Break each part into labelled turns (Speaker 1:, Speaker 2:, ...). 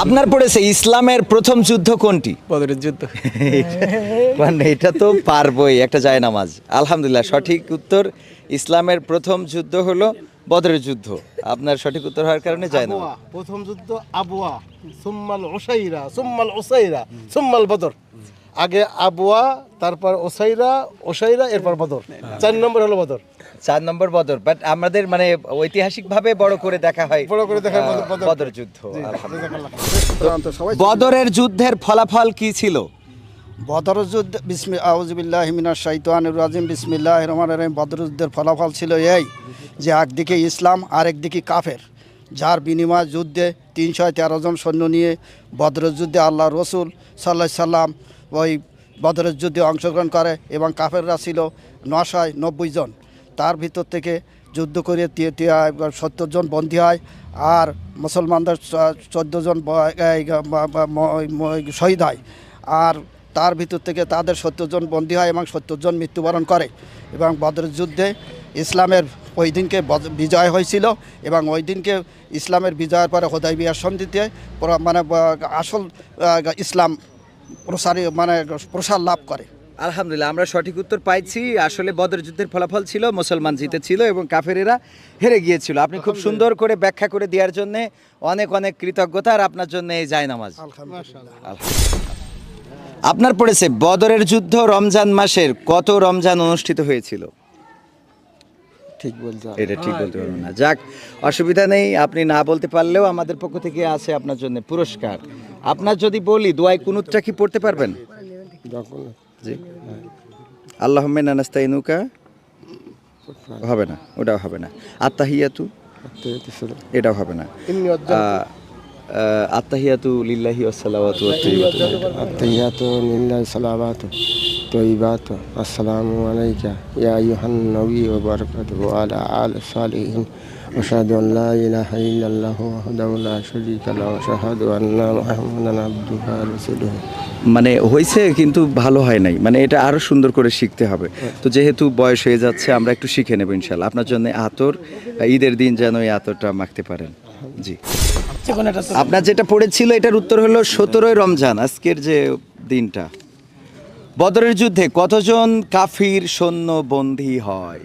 Speaker 1: আপনার পড়েছে ইসলামের প্রথম যুদ্ধ কোনটি?
Speaker 2: বদরের যুদ্ধ।
Speaker 1: মানে এটা তো পারবই একটা যায় নামাজ। আলহামদুলিল্লাহ সঠিক উত্তর ইসলামের প্রথম যুদ্ধ হলো বদরের যুদ্ধ। আপনার সঠিক উত্তর হওয়ার কারণে যায় না
Speaker 3: প্রথম যুদ্ধ আবুয়া। সুম্মাল ওসাইরা সুম্মাল ওসাইরা সুম্মাল বদর। আগে আবুয়া তারপর ওসাইরা ওসাইরা এরপর বদর। চার নম্বর হলো বদর।
Speaker 1: চার নম্বর বদর বাট আমাদের মানে ঐতিহাসিক ভাবে বড় করে দেখা হয়
Speaker 3: বড় করে দেখা হয় বদর-
Speaker 1: যুদ্ধ বদরের যুদ্ধের ফলাফল কি ছিল?
Speaker 4: বদরযুদ্ধ বিসমি আউজবিল্লাহ মিনার শাইতানুর রাজিম বিসমিল্লাহ রহমান রহিম। বদরযুদ্ধের ফলাফল ছিল এই যে একদিকে ইসলাম আর একদিকে কাফের যার বিনিময় যুদ্ধে তিনশো তেরো জন সৈন্য নিয়ে বদরের যুদ্ধে আল্লাহ রসুল সাল্লাহ সাল্লাম ওই বদরের যুদ্ধে অংশগ্রহণ করে এবং কাফেররা ছিল নশয় নব্বই জন। তার ভিতর থেকে যুদ্ধ করে সত্তর জন বন্দী হয় আর মুসলমানদের চোদ্দ জন শহীদ হয়। আর তার ভিতর থেকে তাদের সত্তর জন বন্দী হয় এবং সত্তর জন মৃত্যুবরণ করে এবং যুদ্ধে ইসলামের ওই দিনকে বিজয় হয়েছিল এবং ওই দিনকে ইসলামের বিজয়ের পরে হোদাই বিয়ার সন্ধিতে মানে আসল ইসলাম প্রসারী মানে প্রসার লাভ করে।
Speaker 1: আলহামদুলিল্লাহ আমরা সঠিক উত্তর পাইছি। আসলে বদর যুদ্ধের ফলাফল ছিল মুসলমান জিতেছিল এবং কাফেরেরা হেরে গিয়েছিল। আপনি খুব সুন্দর করে ব্যাখ্যা করে দেওয়ার জন্য অনেক অনেক কৃতজ্ঞতা আর আপনার জন্য এই যায় নামাজ আপনার পড়েছে বদরের যুদ্ধ রমজান মাসের কত রমজান অনুষ্ঠিত হয়েছিল?
Speaker 2: ঠিক বলছো।
Speaker 1: এটা ঠিক বলতে পারব না। যাক অসুবিধা নেই আপনি না বলতে পারলেও আমাদের পক্ষ থেকে আছে আপনার জন্য পুরস্কার। আপনার যদি বলি দোয়াই কুনুতটা কি পড়তে পারবেন? জি। আল্লাহ নানাস্তাইনুকা হবে না ওটাও হবে না। আত্মাহিয়াতু এটাও হবে না।
Speaker 3: আত্মাহিয়াতু লিল্লাহি
Speaker 1: আহ, আত্মাহিয়াতু লিল্লাহি ওয়াসসালাওয়াতু
Speaker 2: الطيبات السلام عليك يا أيها النبي وبركاته وعلى آل الصالحين أشهد أن لا إله إلا الله وحده لا شريك له. وأشهد أن محمدا عبده ورسوله.
Speaker 1: মানে হয়েছে কিন্তু ভালো হয় নাই। মানে এটা আরও সুন্দর করে শিখতে হবে। তো যেহেতু বয়স হয়ে যাচ্ছে আমরা একটু শিখে নেব ইনশাল্লাহ আপনার জন্য আতর ঈদের দিন যেন এই আতরটা মাখতে পারেন। জি। আচ্ছা, আপনার যেটা পড়েছিল এটার উত্তর হলো সতেরোই রমজান আজকের যে দিনটা। বদরের যুদ্ধে কতজন কাফির সৈন্য বন্দী হয়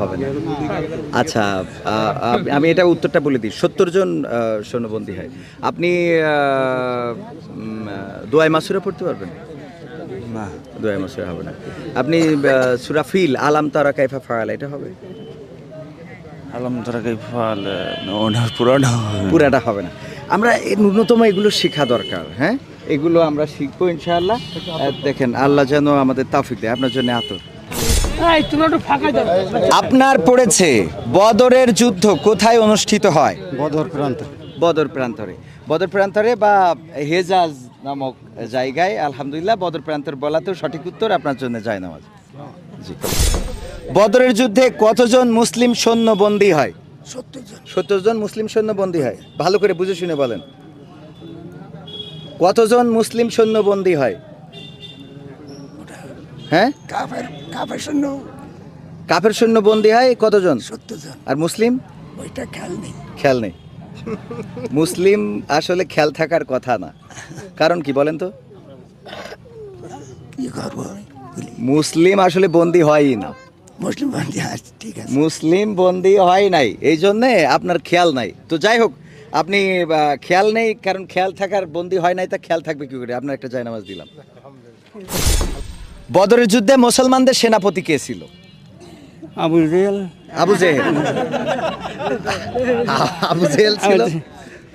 Speaker 1: হবে না। আচ্ছা আমি এটা উত্তরটা বলে দিই। সত্তর জন সৈন্যবন্দী হয়। আপনি দোয়াই মাসুরা পড়তে পারবেন? না। দোয়াই মাসুরা হবে না। আপনি আহ, সুরা ফিল আলাম তারা কাইফা ফায়ালা এটা হবে?
Speaker 5: আলম তারা ফল ওনার পুরানো
Speaker 1: পুরাটা হবে না। আমরা এই ন্যূনতম এগুলো শেখা দরকার হ্যাঁ? এগুলো আমরা শিখব ইনশাআল্লাহ। দেখেন আল্লাহ যেন আমাদের তাফিক দেয়। আপনার জন্য আতর। আপনার পড়েছে বদরের যুদ্ধ কোথায় অনুষ্ঠিত হয়?
Speaker 4: বদর প্রান্ত।
Speaker 1: বদর প্রান্তরে। বদর প্রান্তরে বা হেজাজ নামক জায়গায় আলহামদুলিল্লাহ বদর প্রান্তর বলাতেও সঠিক উত্তর আপনার জন্য যায় নামাজ জি। বদরের যুদ্ধে কতজন মুসলিম সৈন্য বন্দী হয়? সত্তর জন। মুসলিম সৈন্য বন্দী হয়। ভালো করে বুঝে শুনে বলেন। কতজন মুসলিম সৈন্য বন্দী হয় হ্যাঁ?
Speaker 6: কাফের কাফের শূন্য
Speaker 1: কাফের সৈন্য বন্দী হয় কতজন?
Speaker 6: জন।
Speaker 1: আর মুসলিম?
Speaker 6: ওইটা খেয়াল নেই।
Speaker 1: খেয়াল নেই। মুসলিম আসলে খেয়াল থাকার কথা না। কারণ কি বলেন তো? মুসলিম আসলে বন্দী হয়ই না।
Speaker 6: মুসলিম বান্ধি আছে ঠিক আছে।
Speaker 1: মুসলিম বন্দী হয় নাই এই জন্যে আপনার খেয়াল নাই। তো যাই হোক আপনি খেয়াল নেই কারণ খেয়াল থাকার বন্দি হয় নাই তা খেয়াল থাকবে কি করে? আপনার একটা জায়নামাজ দিলাম। বদরের যুদ্ধে মুসলমানদের সেনাপতি কে ছিল?
Speaker 5: আবু রেল
Speaker 1: আবু জেহেল। Abu Jahl. ছিল?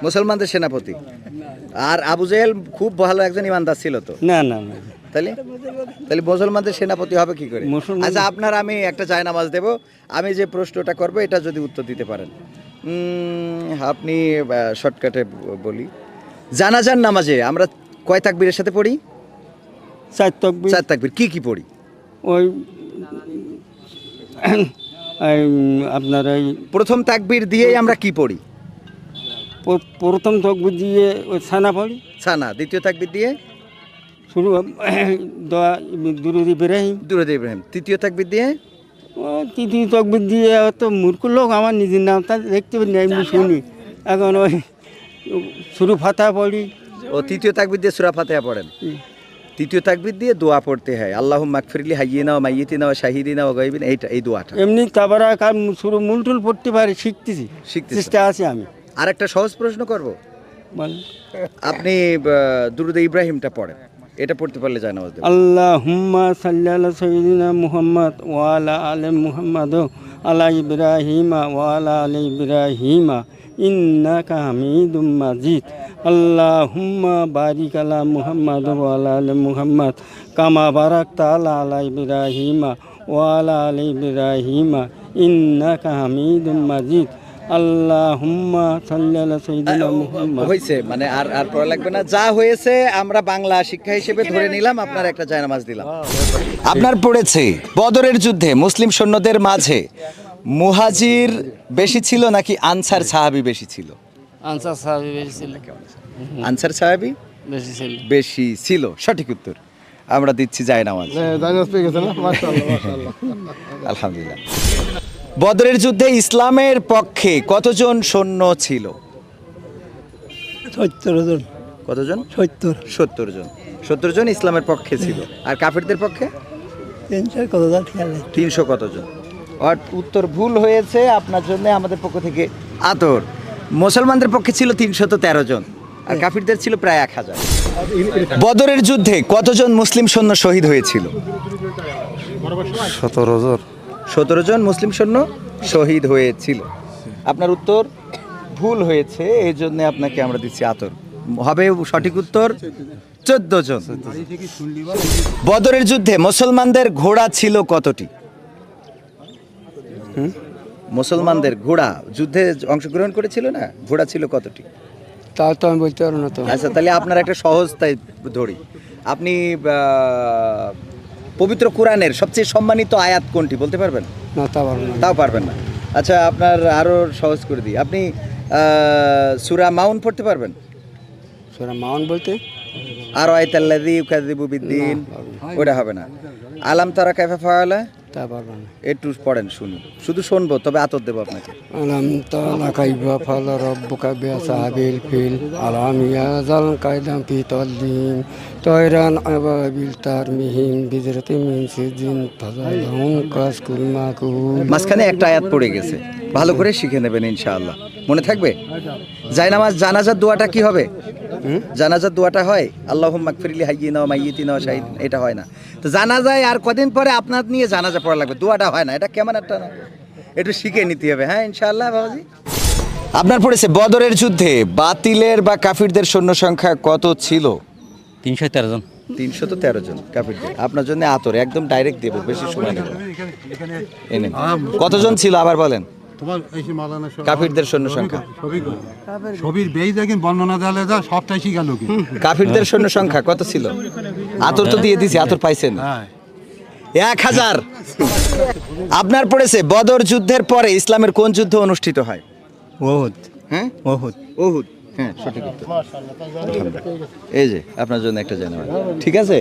Speaker 1: মুসলমানদের সেনাপতি। আর আবু জেহেল খুব ভালো একজন ইমানদার ছিল তো?
Speaker 5: না না না।
Speaker 1: তাহলে? তাহলে মুসলমানদের সেনাপতি হবে কি করে? আচ্ছা আপনার আমি একটা চায় নামাজ দেব। আমি যে প্রশ্নটা করব এটা যদি উত্তর দিতে পারেন। আপনি শর্টকাটে বলি। জানাজান নামাজে আমরা কয় তাকবীরের সাথে পড়ি?
Speaker 5: চার তকবি
Speaker 1: চার তাকবীর। কি কি পড়ি?
Speaker 5: ওই আপনার এই
Speaker 1: প্রথম তাকবীর দিয়েই আমরা কি পড়ি?
Speaker 5: প্রথম তকবি দিয়ে ওই ছানা পড়ি।
Speaker 1: ছানা দ্বিতীয় তাকবীর দিয়ে?
Speaker 5: শুরু দোয়া দুরুদ ইব্রাহিম।
Speaker 1: দুরুদ ইব্রাহিম। তৃতীয় তাকবীর দিয়ে?
Speaker 5: ও তৃতীয় তকবির দিয়ে তো মূর্খ লোক আমার নিজের নাম তা দেখতে পারি এমনি শুনি। এখন ওই শুরু ফাতা পড়ি।
Speaker 1: ও তৃতীয় তাকবির দিয়ে সুরা ফাতেহা পড়েন? তৃতীয় তাকবির দিয়ে দোয়া পড়তে হয়। আল্লাহ মাকফিরলি হাইয়িনা ও মাইয়িতিনা ও শাহিদিনা ও গাইবিন এইটা এই দোয়াটা।
Speaker 5: এমনি তারপরে কার শুরু মূলটুল পড়তে পারি শিখতেছি।
Speaker 1: শিখতেছেন।
Speaker 5: চেষ্টা আছে আমি।
Speaker 1: আর একটা সহজ প্রশ্ন করব? আপনি দুরুদ ইব্রাহিমটা পড়েন। এটা পড়তে পারলে যায় নামাজ দেবেন
Speaker 5: আল্লাহ হুম্মা সাল্লাহ সঈদিনা মুহাম্মদ ওয়ালা আলে মুহাম্মদ আলা ইব্রাহিমা ওয়ালা আলে ইব্রাহিমা ইন্নাকা হামিদুম মাজিদ। আল্লাহ হুম্মা বারিক আলা মুহাম্মদ ওয়ালা আলে মুহাম্মদ কামা বারাক তালা আলা ইব্রাহিমা ওয়ালা আলে ইব্রাহিমা ইন্নাকা হামিদুম মাজিদ।
Speaker 1: হয়েছে মানে আর আর পড়া লাগবে না। যা হয়েছে আমরা বাংলা শিক্ষা হিসেবে ধরে নিলাম আপনার একটা জায়নামাজ দিলাম। আপনার পড়েছে বদরের যুদ্ধে মুসলিম সৈন্যদের মাঝে। মুহাজির বেশি ছিল নাকি আনসার সাহাবি বেশি ছিল?
Speaker 5: আনসার সাহাবি বেশি ছিল।
Speaker 1: আনসার সাহাবি?
Speaker 5: বেশি ছিল।
Speaker 1: বেশি ছিল। সঠিক উত্তর। আমরা দিচ্ছি জায়নামাজ।
Speaker 3: মাশাআল্লাহ।
Speaker 1: আলহামদুলিল্লাহ। বদরের যুদ্ধে ইসলামের পক্ষে কতজন সৈন্য ছিল?
Speaker 6: সত্তর জন।
Speaker 1: কতজন?
Speaker 6: সত্তর।
Speaker 1: সত্তর জন। সত্তর জন ইসলামের পক্ষে ছিল। আর কাফেরদের পক্ষে?
Speaker 6: তিনশো কত জন খেয়াল নেই।
Speaker 1: তিনশো কতজন। আর উত্তর ভুল হয়েছে আপনার জন্য আমাদের পক্ষ থেকে আতর। মুসলমানদের পক্ষে ছিল তিনশত তেরো জন আর কাফিরদের ছিল প্রায় এক হাজার। বদরের যুদ্ধে কতজন মুসলিম সৈন্য শহীদ হয়েছিল?
Speaker 3: সতেরো জন।
Speaker 1: সতেরো জন মুসলিম সৈন্য শহীদ হয়েছিল। আপনার উত্তর ভুল হয়েছে এই জন্য আপনাকে আমরা দিচ্ছি আতর। হবে সঠিক উত্তর চোদ্দ জন। বদরের যুদ্ধে মুসলমানদের ঘোড়া ছিল কতটি? মুসলমানদের ঘোড়া যুদ্ধে অংশগ্রহণ করেছিল না? ঘোড়া ছিল কতটি?
Speaker 5: তা তো আমি বলতে পারব না তো।
Speaker 1: আচ্ছা তাহলে আপনার একটা সহজ তাই ধরি। আপনি পবিত্র কোরআনের সবচেয়ে সম্মানিত আয়াত কোনটি বলতে পারবেন?
Speaker 5: না তা পারবেন
Speaker 1: তাও পারবেন না। আচ্ছা আপনার আরও সহজ করে দিই। আপনি সুরা মাউন পড়তে পারবেন?
Speaker 5: সুরা মাউন বলতে?
Speaker 1: আর আয়তাল্লাদি উকাদিবুদ্দিন ওটা হবে না। আলাম তারা কাইফা ফাওয়ালা
Speaker 5: তা পারব না।
Speaker 1: একটু পড়েন শুনুন। শুধু শুনব তবে আতর দেবো আপনাকে।
Speaker 5: আলাম তালা কাইবা ফাল রব্বুকা বিআসাহাবিল ফিল আলাম ইয়াজাল কায়দাম ফি তাল্লিম তয়রান আবাবিল তারমিহিম বিজরাতি মিন সিজিন ফাজালহুম কাসকুল মাকুল।
Speaker 1: মাঝখানে একটা আয়াত পড়ে গেছে। ভালো করে শিখে নেবেন ইনশাআল্লাহ। মনে থাকবে? জায়নামাজ জানাজার দোয়াটা কি হবে? জানাজার দোয়াটা হয় আল্লাহ মাকফিরলি হাইয়িনা ও মাইয়িতিনা ও শাহিদ এটা হয় না। তো জানাজায় আর কদিন পরে আপনার নিয়ে জানাজা পড়া লাগবে দোয়াটা হয় না এটা কেমন একটা না? একটু শিখে নিতে হবে হ্যাঁ ইনশাআল্লাহ বাবাজি? আপনার পড়েছে বদরের যুদ্ধে বাতিলের বা কাফিরদের সৈন্য সংখ্যা কত ছিল?
Speaker 7: তিনশো তেরো জন।
Speaker 1: তিনশো তো তেরো জন কাফিরদের। আপনার জন্য আতর একদম ডাইরেক্ট দেবো বেশি সময় নেব। কতজন ছিল আবার বলেন?
Speaker 8: তোমার এই মালানা
Speaker 1: কাফিরদের সৈন্য সংখ্যা।
Speaker 8: ছবির বেই দেখেন বর্ণনা দেওয়ালে যা সবটাই শিখালো কি?
Speaker 1: কাফিরদের সৈন্য সংখ্যা কত ছিল? আতর তো দিয়ে দিছি আতর পাইছেন
Speaker 8: হ্যাঁ।
Speaker 1: এক হাজার। আপনার পড়েছে বদর যুদ্ধের পরে ইসলামের কোন যুদ্ধ অনুষ্ঠিত হয়?
Speaker 7: বহুত
Speaker 1: হ্যাঁ?
Speaker 7: বহুত
Speaker 1: ওহুদ। হ্যাঁ সঠিক এই যে আপনার জন্য একটা জানাবেন ঠিক আছে?